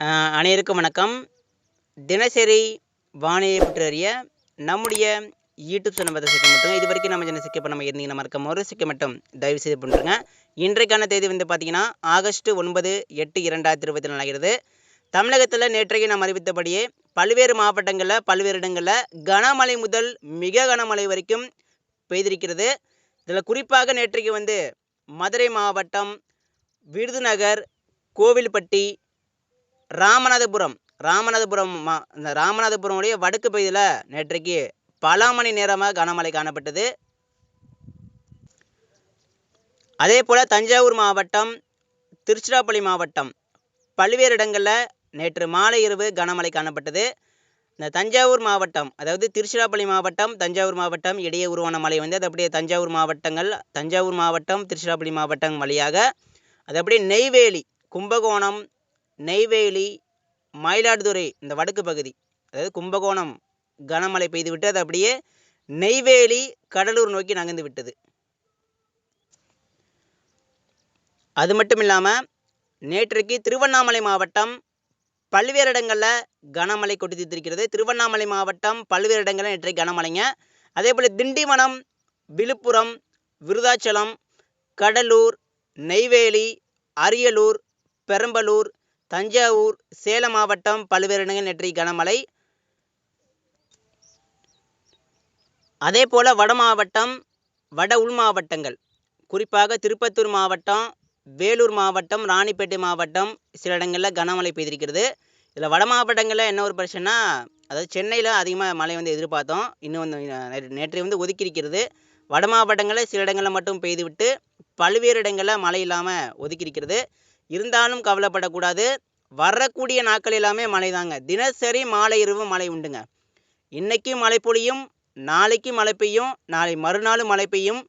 அனைவருக்கும் வணக்கம். தினசரி வானிலை பற்றிய நம்முடைய யூடியூப் சேனல் பார்த்து சிக்க மட்டும் இது வரைக்கும் நம்ம சேனல் சிக்க பண்ணாமல் இருந்தீங்கன்னா மறக்க ஒரு சிக்க மட்டும் தயவு செய்து பண்ணுறேங்க இன்றைக்கான தேதி வந்து பார்த்தீங்கன்னா ஆகஸ்ட் ஒன்பது எட்டு இரண்டாயிரத்தி இருபத்தி நாலு ஆகிறது. தமிழகத்தில் நேற்றைக்கு நாம் அறிவித்தபடியே பல்வேறு மாவட்டங்களில் பல்வேறு இடங்களில் கனமழை முதல் மிக கனமழை வரைக்கும் பெய்திருக்கிறது. இதில் குறிப்பாக நேற்றைக்கு வந்து மதுரை மாவட்டம் விருதுநகர் கோவில்பட்டி ராமநாதபுரம் ராமநாதபுரம் மா இந்த ராமநாதபுரமுடைய வடக்கு பகுதியில் நேற்றைக்கு பல மணி நேரமாக கனமழை காணப்பட்டது. அதே போல் தஞ்சாவூர் மாவட்டம் திருச்சிராப்பள்ளி மாவட்டம் பல்வேறு இடங்களில் நேற்று மாலை இரவு கனமழை காணப்பட்டது. இந்த தஞ்சாவூர் மாவட்டம் அதாவது திருச்சிராப்பள்ளி மாவட்டம் தஞ்சாவூர் மாவட்டம் இடையே உருவான மழை வந்து அது அப்படியே தஞ்சாவூர் மாவட்டங்கள் தஞ்சாவூர் மாவட்டம் திருச்சிராப்பள்ளி மாவட்டம் வழியாக அது அப்படியே நெய்வேலி கும்பகோணம் நெய்வேலி மயிலாடுதுறை இந்த வடக்கு பகுதி. அதாவது கும்பகோணம் கனமழை பெய்துவிட்டு அது அப்படியே நெய்வேலி கடலூர் நோக்கி நகர்ந்து விட்டது. அது மட்டும் இல்லாமல் நேற்றைக்கு திருவண்ணாமலை மாவட்டம் பல்வேறு இடங்களில் கனமழை கொட்டி தீர்த்திருக்கிறது திருவண்ணாமலை மாவட்டம் பல்வேறு இடங்களில் நேற்றைக்கு கனமழைங்க. அதே போல் திண்டிவனம் விழுப்புரம் விருதாச்சலம் கடலூர் நெய்வேலி அரியலூர் பெரம்பலூர் தஞ்சாவூர் சேலம் மாவட்டம் பல்வேறு இடங்கள் நேற்று கனமழை. அதே போல் வட மாவட்டம் வட உள் மாவட்டங்கள். குறிப்பாக திருப்பத்தூர் மாவட்டம் வேலூர் மாவட்டம் ராணிப்பேட்டை மாவட்டம் சில இடங்களில் கனமழை பெய்திருக்கிறது. இதில் வட மாவட்டங்களில் என்ன ஒரு பிரச்சனைனா அதாவது சென்னையில் அதிகமாக மழை வந்து எதிர்பார்த்தோம். இன்னும் வந்து நேற்று நேற்றைய வந்து ஒதுக்கியிருக்கிறது. வட மாவட்டங்களில் சில இடங்களில் மட்டும் பெய்துவிட்டு பல்வேறு இடங்களில் மழை இல்லாமல் ஒதுக்கியிருக்கிறது. இருந்தாலும் கவலைப்படக்கூடாது. வரக்கூடிய நாட்கள் எல்லாமே மழை தாங்க. தினசரி மாலை இரவு மழை உண்டுங்க. இன்னைக்கு மழை பொழியும் நாளைக்கு மழை பெய்யும் நாளை மறுநாளும் மழை பெய்யும்.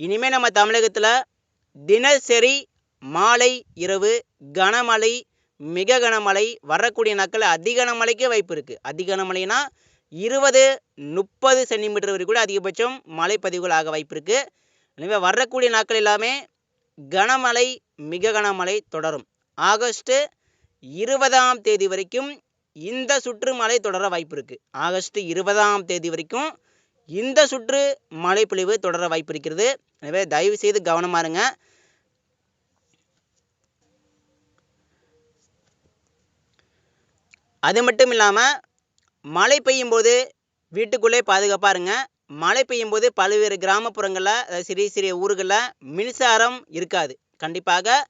இனிமேல் நம்ம தமிழகத்தில் தினசரி மாலை இரவு கனமழை மிக கனமழை வரக்கூடிய நாட்கள் அதிகன கனமழைக்கே வாய்ப்பு இருக்குது அதி கனமழைனா இருபது முப்பது சென்டிமீட்டர் வரை கூட அதிகபட்சம் மழை பதிவுகள் ஆக வாய்ப்பு இருக்குது எனவே வரக்கூடிய நாட்கள் எல்லாமே கனமழை மிக கனமழை தொடரும். ஆகஸ்ட் இருபதாம் தேதி வரைக்கும் இந்த சுற்று மழை தொடர வாய்ப்பு இருக்குது ஆகஸ்ட் இருபதாம் தேதி வரைக்கும் இந்த சுற்று மழை பொழிவு தொடர வாய்ப்பு இருக்கிறது எனவே தயவு செய்து கவனமா இருங்க. அது மட்டும் இல்லாமல் மழை பெய்யும் போது வீட்டுக்குள்ளே பாதுகாப்பாக இருங்க. மழை பெய்யும் போது பல்வேறு கிராமப்புறங்களில் சிறிய சிறிய ஊர்களில் மின்சாரம் இருக்காது. கண்டிப்பாக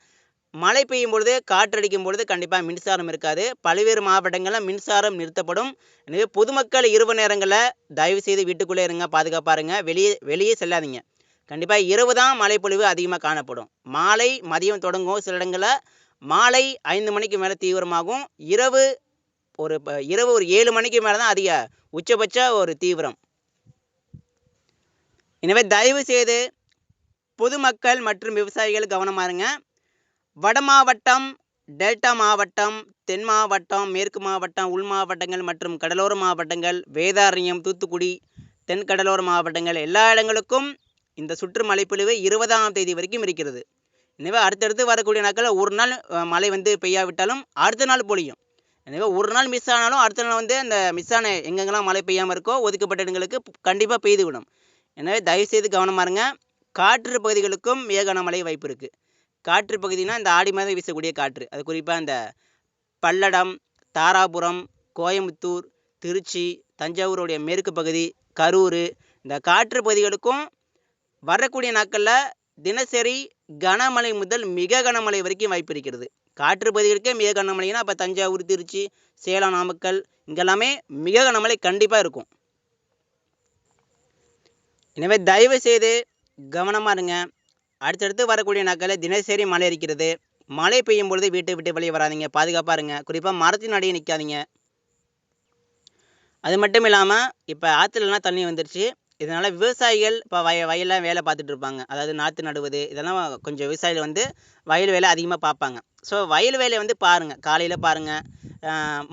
மழை பெய்யும் பொழுது காற்றடிக்கும் பொழுது கண்டிப்பாக மின்சாரம் இருக்காது. பல்வேறு மாவட்டங்களில் மின்சாரம் நிறுத்தப்படும். எனவே பொதுமக்கள் இரவு நேரங்களில் தயவு செய்து வீட்டுக்குள்ளே இருங்க பாதுகாப்பாக இருங்க. வெளியே வெளியே செல்லாதீங்க. கண்டிப்பாக இரவு தான் மழைப்பொழிவு அதிகமாக காணப்படும். மாலை மதியம் தொடங்கும் சில இடங்களில் மாலை ஐந்து மணிக்கு மேலே தீவிரமாகும். இரவு ஒரு ப- இரவு ஒரு ஏழு மணிக்கு மேலே தான் அதிக உச்சபட்ச ஒரு தீவிரம். எனவே தயவு செய்து பொதுமக்கள் மற்றும் விவசாயிகள் கவனமாக இருங்க. வட மாவட்டம் டெல்டா மாவட்டம் தென் மாவட்டம் மேற்கு மாவட்டம் உள் மாவட்டங்கள் மற்றும் கடலோர மாவட்டங்கள் வேதாரண்யம் தூத்துக்குடி தென் கடலோர மாவட்டங்கள் எல்லா இடங்களுக்கும் இந்த சுற்று மழைப்பொழிவு இருபதாம் தேதி வரைக்கும் இருக்கிறது. எனவே அடுத்தடுத்து வரக்கூடிய நாட்களில் ஒரு நாள் மழை வந்து பெய்யாவிட்டாலும் அடுத்த நாள் பொழியும். எனவே ஒரு நாள் மிஸ் ஆனாலும் அடுத்த நாள் வந்து அந்த மிஸ் ஆன எங்கெங்கெல்லாம் மழை பெய்யாமல் இருக்கோ ஒதுக்கப்பட்ட இடங்களுக்கு கண்டிப்பாக பெய்து விடும் எனவே தயவுசெய்து கவனமாக இருங்க. காற்று பகுதிகளுக்கும் மிக கனமழை வாய்ப்பு இருக்குது காற்று பகுதினா இந்த ஆடி மாதம் வீசக்கூடிய காற்று. அது குறிப்பாக இந்த பல்லடம் தாராபுரம் கோயம்புத்தூர் திருச்சி தஞ்சாவூருடைய மேற்கு பகுதி கரூர் இந்த காற்று பகுதிகளுக்கும் வரக்கூடிய நாட்களில் தினசரி கனமழை முதல் மிக கனமழை வரைக்கும் வாய்ப்பு இருக்கிறது. காற்று பகுதிகளுக்கே மிக கனமழைனா அப்போ தஞ்சாவூர் திருச்சி சேலம் நாமக்கல் இங்கெல்லாமே மிக கனமழை கண்டிப்பாக இருக்கும். எனவே தயவு செய்து கவனமாக இருங்க. அடுத்தடுத்து வரக்கூடிய நாட்களில் தினசரி மழை இருக்கிறது மழை பெய்யும் பொழுது வீட்டை விட்டு வெளியே வராதிங்க. பாதுகாப்பாக இருங்க. குறிப்பாக மரத்தின் அடியே நிற்காதீங்க அது மட்டும் இல்லாமல் இப்போ ஆற்றுலலாம் தண்ணி வந்துருச்சு. இதனால் விவசாயிகள் இப்போ வய வயலில் வேலை பார்த்துட்டு இருப்பாங்க. அதாவது நாற்று நடுவது இதெல்லாம் கொஞ்சம் விவசாயிகள் வந்து வயல் வேலை அதிகமாக பார்ப்பாங்க. ஸோ வயல் வேலையை வந்து பாருங்கள் காலையில் பாருங்கள்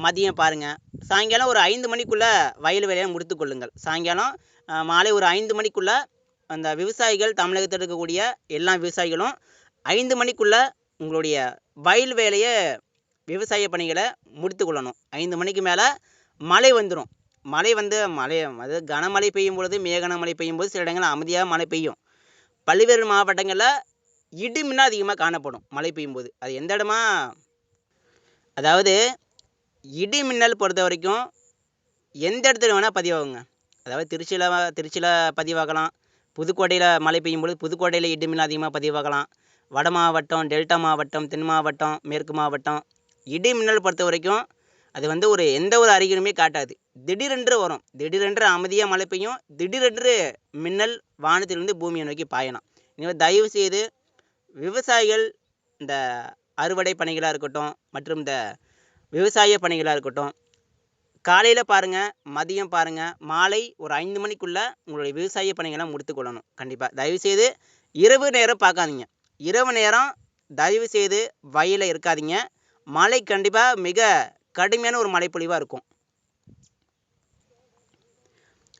மதியம் பாருங்கள் சாயங்காலம் ஒரு ஐந்து மணிக்குள்ளே வயல் வேலையை முடித்து கொள்ளுங்கள். சாயங்காலம் மாலை ஒரு ஐந்து மணிக்குள்ளே அந்த விவசாயிகள் தமிழகத்தில் இருக்கக்கூடிய எல்லா விவசாயிகளும் ஐந்து மணிக்குள்ளே உங்களுடைய வயல் வேலையை விவசாய பணிகளை முடித்து கொள்ளணும். ஐந்து மணிக்கு மேலே மழை வந்துடும் மழை வந்து மழை அது கனமழை பெய்யும் பொழுது மிக கனமழை பெய்யும் போது சில இடங்களில் அமைதியாக மழை பெய்யும். பல்வேறு மாவட்டங்களில் இடிமின்னா அதிகமாக காணப்படும் மழை பெய்யும் போது அது எந்த இடமா? அதாவது இடி மின்னல் பொறுத்த வரைக்கும் எந்த இடத்துல வேணால் பதிவாகுங்க. அதாவது திருச்சியில் திருச்சியில் பதிவாகலாம். புதுக்கோட்டையில் மழை பெய்யும் பொழுது புதுக்கோட்டையில் இடி மின்னல் அதிகமாக பதிவாகலாம். வட மாவட்டம் டெல்டா மாவட்டம் தென் மாவட்டம் மேற்கு மாவட்டம். இடி மின்னல் பொறுத்த வரைக்கும் அது வந்து ஒரு எந்த ஒரு அறிகுறியுமே காட்டாது. திடீரென்று வரும். திடீரென்று அமைதியாக மழை பெய்யும். திடீரென்று மின்னல் வானத்திலிருந்து பூமியை நோக்கி பாயலாம். எனவே தயவு செய்து விவசாயிகள் இந்த அறுவடை பணிகளாக இருக்கட்டும் மற்றும் இந்த விவசாய பணிகளாக இருக்கட்டும் காலையில் பாருங்கள் மதியம் பாருங்கள் மாலை ஒரு ஐந்து மணிக்குள்ளே உங்களுடைய விவசாய பணிகளை முடித்துக்கொள்ளணும் கண்டிப்பாக தயவுசெய்து இரவு நேரம் பார்க்காதீங்க. இரவு நேரம் தயவு செய்து வயலில் இருக்காதீங்க. மழை கண்டிப்பாக மிக கடுமையான ஒரு மழைப்பொழிவாக இருக்கும்.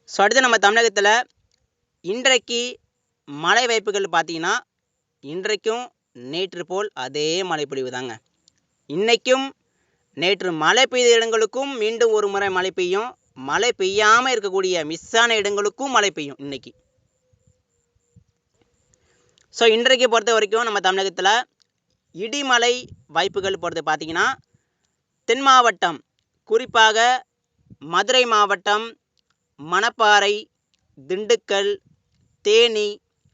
ஸோ அடுத்து நம்ம தமிழகத்தில் இன்றைக்கு மழை வாய்ப்புகள் பார்த்தீங்கன்னா இன்றைக்கும் நேற்று போல் அதே மழைப்பொழிவு தாங்க. இன்றைக்கும் நேற்று மழை பெய்த இடங்களுக்கும் மீண்டும் ஒரு முறை மழை பெய்யும். மழை பெய்யாமல் இருக்கக்கூடிய மிஸ்ஸான இடங்களுக்கும் மழை பெய்யும் இன்னைக்கு. ஸோ இன்றைக்கு பொறுத்த வரைக்கும் நம்ம தமிழகத்தில் இடிமலை வாய்ப்புகள் பொறுத்து பார்த்தீங்கன்னா தென் மாவட்டம் குறிப்பாக மதுரை மாவட்டம் மணப்பாறை திண்டுக்கல் தேனி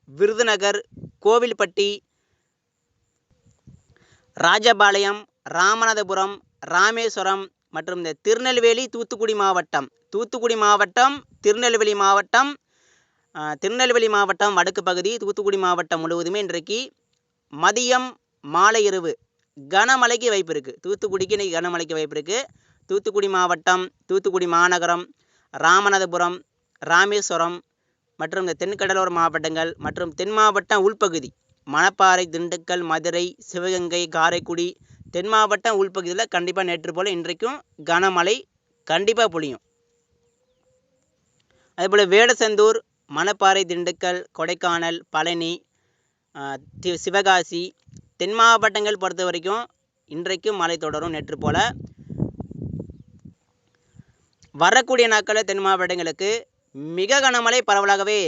விருதுநகர் கோவில்பட்டி ராஜபாளையம் ராமநாதபுரம் ராமேஸ்வரம் மற்றும் இந்த திருநெல்வேலி தூத்துக்குடி மாவட்டம். தூத்துக்குடி மாவட்டம் திருநெல்வேலி மாவட்டம் திருநெல்வேலி மாவட்டம் வடக்கு பகுதி தூத்துக்குடி மாவட்டம் முழுவதுமே இன்றைக்கு மதியம் மாலை இரவு கனமழைக்கு வாய்ப்பு இருக்குது தூத்துக்குடிக்கு இன்றைக்கி கனமழைக்கு வாய்ப்பு இருக்குது தூத்துக்குடி மாவட்டம் தூத்துக்குடி மாநகரம் ராமநாதபுரம் ராமேஸ்வரம் மற்றும் இந்த தென்கடலோர மாவட்டங்கள் மற்றும் தென் மாவட்டம் உள்பகுதி. மணப்பாறை திண்டுக்கல் மதுரை சிவகங்கை காரைக்குடி தென் மாவட்டம் உள்பகுதியில் கண்டிப்பாக நேற்று போல் இன்றைக்கும் கனமழை கண்டிப்பாக பொழியும். அதேபோல் வேடசந்தூர் மணப்பாறை திண்டுக்கல் கொடைக்கானல் பழனி சிவகாசி தென் மாவட்டங்கள் பொறுத்த வரைக்கும் இன்றைக்கும் மழை தொடரும் நேற்று போல். வரக்கூடிய நாட்களில் தென் மாவட்டங்களுக்கு மிக கனமழை பரவலாகவே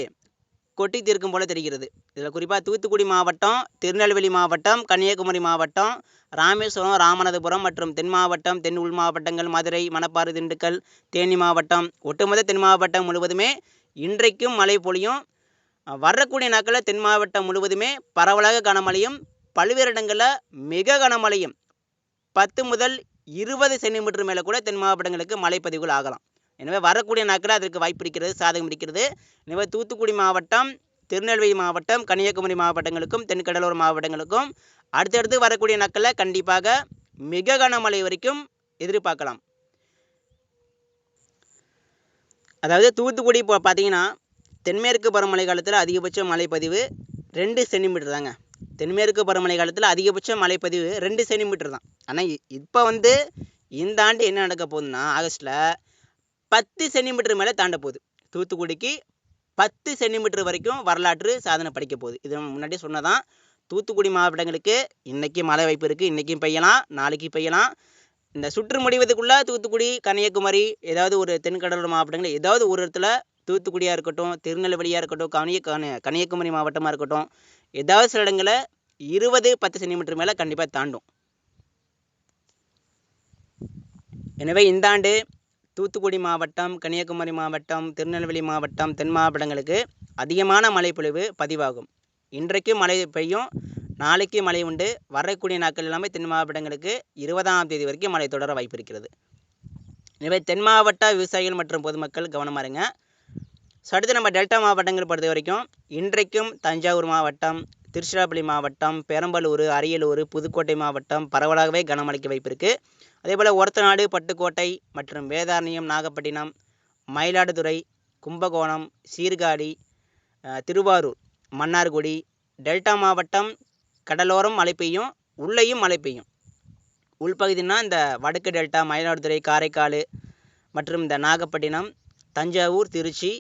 கொட்டி தீர்க்கும் போல தெரிகிறது. இதில் குறிப்பாக தூத்துக்குடி மாவட்டம் திருநெல்வேலி மாவட்டம் கன்னியாகுமரி மாவட்டம் ராமேஸ்வரம் ராமநாதபுரம் மற்றும் தென் மாவட்டம் தென் உள் மாவட்டங்கள் மதுரை மணப்பாறு திண்டுக்கல் தேனி மாவட்டம். ஒட்டுமொத்த தென் மாவட்டம் முழுவதுமே இன்றைக்கும் மழை பொழியும். வரக்கூடிய நாட்களில் தென் மாவட்டம் முழுவதுமே பரவலாக கனமழையும். பல்வேறு இடங்களில் மிக கனமழையும். பத்து முதல் இருபது சென்டிமீட்டர் மேலே கூட தென் மாவட்டங்களுக்கு மழைப்பதிவுகள் ஆகலாம். எனவே வரக்கூடிய நாட்களில் அதற்கு வாய்ப்பு இருக்கிறது சாதகம் இருக்கிறது. எனவே தூத்துக்குடி மாவட்டம் திருநெல்வேலி மாவட்டம் கன்னியாகுமரி மாவட்டங்களுக்கும் தென்கடலூர் மாவட்டங்களுக்கும் அடுத்தடுத்து வரக்கூடிய நாட்களில் கண்டிப்பாக மிக கனமழை வரைக்கும் எதிர்பார்க்கலாம். அதாவது தூத்துக்குடி இப்போ பார்த்தீங்கன்னா தென்மேற்கு பருவமழை காலத்தில் அதிகபட்ச மழைப்பதிவு ரெண்டு சென்டிமீட்டர் தாங்க. தென்மேற்கு பருவமழை காலத்தில் அதிகபட்ச மழைப்பதிவு ரெண்டு சென்டிமீட்டர் தான். ஆனால் இப்போ வந்து இந்த ஆண்டு என்ன நடக்க போகுதுன்னா ஆகஸ்ட்டில் பத்து சென்டிமீட்டர் மேலே தாண்ட போகுது. தூத்துக்குடிக்கு பத்து சென்டிமீட்டர் வரைக்கும் வரலாற்று சாதனை படிக்க போகுது. இது நம்ம முன்னாடியே சொன்னதான். தூத்துக்குடி மாவட்டங்களுக்கு இன்றைக்கி மழை வாய்ப்பு இருக்குது இன்றைக்கும் பெய்யலாம். நாளைக்கு பெய்யலாம். இந்த சுற்று முடிவதுக்குள்ளே தூத்துக்குடி கன்னியாகுமரி ஏதாவது ஒரு தென்கடலோர மாவட்டங்கள் ஏதாவது ஒரு இடத்துல தூத்துக்குடியாக இருக்கட்டும் திருநெல்வேலியாக இருக்கட்டும் கனிய கன்னியாகுமரி மாவட்டமாக இருக்கட்டும் ஏதாவது சில இடங்களில் இருபது பத்து சென்டிமீட்டர் மேலே கண்டிப்பாக தாண்டும். எனவே இந்த ஆண்டு தூத்துக்குடி மாவட்டம் கன்னியாகுமரி மாவட்டம் திருநெல்வேலி மாவட்டம் தென் மாவட்டங்களுக்கு அதிகமான மழைப்பொழிவு பதிவாகும். இன்றைக்கு மழை பெய்யும். நாளைக்கு மழை உண்டு. வரக்கூடிய நாட்கள் எல்லாமே தென் மாவட்டங்களுக்கு இருபதாம் தேதி வரைக்கும் மழை தொடர வாய்ப்பு இருக்கிறது. எனவே தென் மாவட்ட விவசாயிகள் மற்றும் பொதுமக்கள் கவனமாக இருங்க. அடுத்து நம்ம டெல்டா மாவட்டங்கள் பொறுத்த வரைக்கும் இன்றைக்கும் தஞ்சாவூர் மாவட்டம் திருச்சிராப்பள்ளி மாவட்டம் பெரம்பலூர் அரியலூர் புதுக்கோட்டை மாவட்டம் பரவலாகவே கனமழைக்கு வாய்ப்பு இருக்குது அதேபோல் ஒரத்தநாடு பட்டுக்கோட்டை மற்றும் வேதாரண்யம் நாகப்பட்டினம் மயிலாடுதுறை கும்பகோணம் சீர்காழி திருவாரூர் மன்னார்குடி டெல்டா மாவட்டம் கடலோரம் மழை பெய்யும் உள்ளேயும் மழை பெய்யும். உள்பகுதினா இந்த வடக்கு டெல்டா மயிலாடுதுறை காரைக்கால் மற்றும் இந்த நாகப்பட்டினம் தஞ்சாவூர் திருச்சி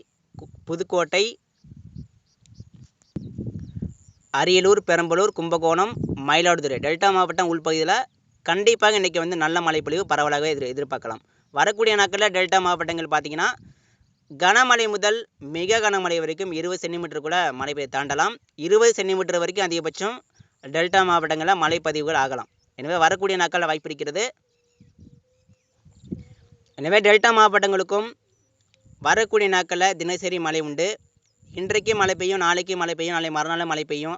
புதுக்கோட்டை அரியலூர் பெரம்பலூர் கும்பகோணம் மயிலாடுதுறை. டெல்டா மாவட்டம் உள்பகுதியில் கண்டிப்பாக இன்றைக்கி வந்து நல்ல மழைப்பொழிவு பரவலாக எதிர் எதிர்பார்க்கலாம். வரக்கூடிய நாட்களில் டெல்டா மாவட்டங்கள் பார்த்தீங்கன்னா கனமழை முதல் மிக கனமழை வரைக்கும் இருபது சென்டிமீட்டர் கூட மழை பெய்ய தாண்டலாம். இருபது சென்டிமீட்டர் வரைக்கும் அதிகபட்சம் டெல்டா மாவட்டங்களில் மழைப்பதிவுகள் ஆகலாம். எனவே வரக்கூடிய நாட்களில் வாய்ப்பு இருக்கிறது. எனவே டெல்டா மாவட்டங்களுக்கும் வரக்கூடிய நாட்களில் தினசரி மழை உண்டு. இன்றைக்கு மழை பெய்யும் நாளைக்கு மழை பெய்யும் நாளை மறுநாள் மழை பெய்யும்.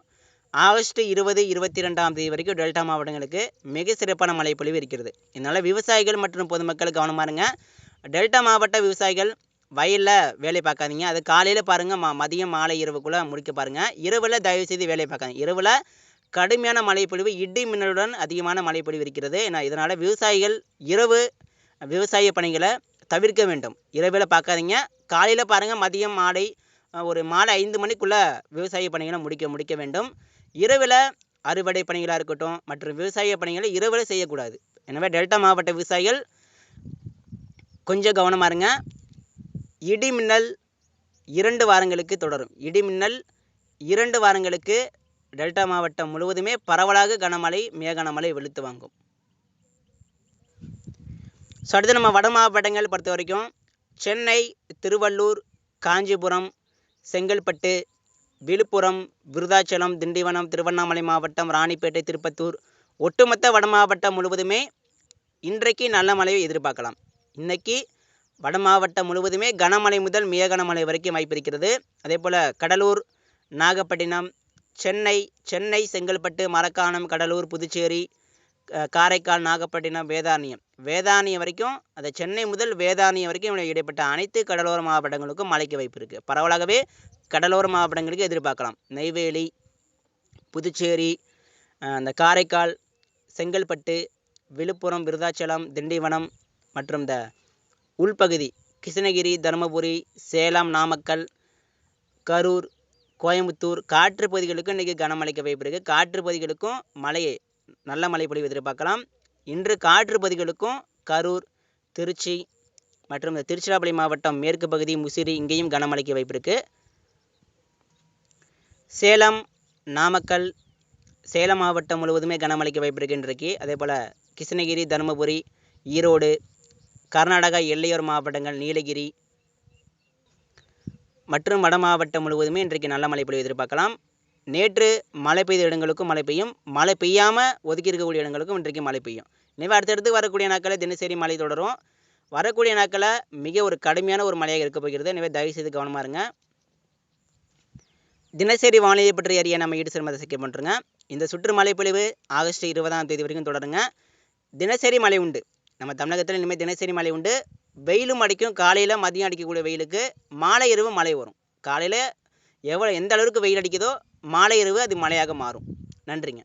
ஆகஸ்ட் இருபது இருபத்தி ரெண்டாம் தேதி வரைக்கும் டெல்டா மாவட்டங்களுக்கு மிக சிறப்பான மழை பொழிவு இருக்கிறது. இதனால் விவசாயிகள் மற்றும் பொதுமக்கள் கவனமாக இருங்க. டெல்டா மாவட்ட விவசாயிகள் வயலில் வேலை பார்க்காதீங்க. அது காலையில் பாருங்கள் ம மதியம் மாலை இரவுக்குள்ளே முடிக்க பாருங்கள் இரவில் தயவு செய்து வேலை பார்க்காதீங்க. இரவில் கடுமையான மழைப்பொழிவு இடி மின்னலுடன் அதிகமான மழைப்பொழிவு இருக்கிறது. ஏன்னா இதனால் விவசாயிகள் இரவு விவசாய பணிகளை தவிர்க்க வேண்டும். இரவில் பார்க்காதீங்க. காலையில் பாருங்கள் மதியம் மாலை ஒரு மாலை ஐந்து மணிக்குள்ளே விவசாய பணிகளை முடிக்க முடிக்க வேண்டும். இரவில் அறுவடை பணிகளாக இருக்கட்டும் மற்றும் விவசாய பணிகளை இரவில் செய்யக்கூடாது. எனவே டெல்டா மாவட்ட விவசாயிகள் கொஞ்சம் கவனமாக இருங்க. இடி மின்னல் இரண்டு வாரங்களுக்கு தொடரும். இடி மின்னல் இரண்டு வாரங்களுக்கு டெல்டா மாவட்டம் முழுவதுமே பரவலாக கனமழை மேகனமழை வெளுத்து வாங்கும். ஸோ அடுத்து நம்ம வட மாவட்டங்கள் பொறுத்த வரைக்கும் சென்னை திருவள்ளூர் காஞ்சிபுரம் செங்கல்பட்டு விழுப்புரம் விருதாச்சலம் திண்டிவனம் திருவண்ணாமலை மாவட்டம் ராணிப்பேட்டை திருப்பத்தூர் ஒட்டுமொத்த வட மாவட்டம் முழுவதுமே இன்றைக்கு நல்ல மழையை எதிர்பார்க்கலாம். இன்றைக்கி வட மாவட்டம் முழுவதுமே கனமழை முதல் மிக கனமழை வரைக்கும் வாய்ப்பு இருக்கிறது. அதே போல் கடலூர் நாகப்பட்டினம் சென்னை சென்னை செங்கல்பட்டு மரக்காணம் கடலூர் புதுச்சேரி காரைக்கால் நாகப்பட்டினம் வேதாரண்யம். வேதாரண்யம் வரைக்கும் அந்த சென்னை முதல் வேதாரண்யம் வரைக்கும் இவனை இடைப்பட்ட அனைத்து கடலோர மாவட்டங்களுக்கும் மழைக்கு வாய்ப்பு இருக்குது பரவலாகவே கடலோர மாவட்டங்களுக்கு எதிர்பார்க்கலாம். நெய்வேலி புதுச்சேரி அந்த காரைக்கால் செங்கல்பட்டு விழுப்புரம் விருதாச்சலம் திண்டிவனம் மற்றும் இந்த உள்பகுதி கிருஷ்ணகிரி தருமபுரி சேலம் நாமக்கல் கரூர் கோயம்புத்தூர் காற்று பகுதிகளுக்கும் இன்றைக்கி கனமழைக்கு வாய்ப்பு இருக்குது காற்று பகுதிகளுக்கும் மழையை நல்ல மழை பொழிவு எதிர்பார்க்கலாம். இன்று காற்று பகுதிகளுக்கும் கரூர் திருச்சி மற்றும் திருச்சிராப்பள்ளி மாவட்டம் மேற்கு பகுதி முசிறி இங்கேயும் கனமழைக்கு வாய்ப்பு இருக்குது சேலம் நாமக்கல் சேலம் மாவட்டம் முழுவதுமே கனமழைக்கு வாய்ப்பு இருக்கு இன்றைக்கு. அதே போல் கிருஷ்ணகிரி தருமபுரி ஈரோடு கர்நாடகா எல்லையோர மாவட்டங்கள் நீலகிரி மற்றும் வட மாவட்டம் முழுவதுமே இன்றைக்கு நல்ல மழை பொழிவு எதிர்பார்க்கலாம். நேற்று மழை பெய்த இடங்களுக்கும் மழை பெய்யும். மழை பெய்யாமல் ஒதுக்கி இருக்கக்கூடிய இடங்களுக்கும் இன்றைக்கு மழை பெய்யும். எனவே அடுத்தடுத்து வரக்கூடிய நாட்களில் தினசரி மழை தொடரும். வரக்கூடிய நாட்களில் மிக ஒரு கடுமையான ஒரு மழையாக இருக்க போகிறது. எனவே தயவுசெய்து கவனமாக இருங்க. தினசரி வானிலை பற்றி அறிய நம்ம ஈடு சிறுமதை சிக்க பண்ணுறோங்க இந்த சுற்று மழைப்பொழிவு ஆகஸ்ட் இருபதாம் தேதி வரைக்கும் தொடருங்க. தினசரி மழை உண்டு. நம்ம தமிழகத்தில் இனிமேல் தினசரி மழை உண்டு. வெயிலும் அடிக்கும். காலையில் மதியம் அடிக்கக்கூடிய வெயிலுக்கு மாலை இரவு மழை வரும். காலையில் எவ்வளோ எந்த அளவுக்கு வெயில் அடிக்குதோ மாலை இரவு அது மழையாக மாறும். நன்றிங்க.